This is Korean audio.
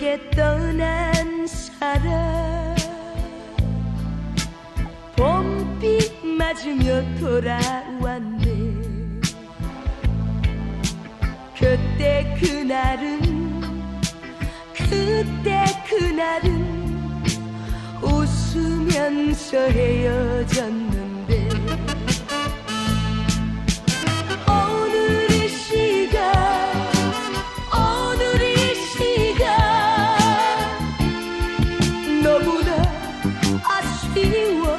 내게 떠난 사람 봄빛 맞으며 돌아왔네. 그때 그날은 그때 그날은 웃으면서 헤어졌네 you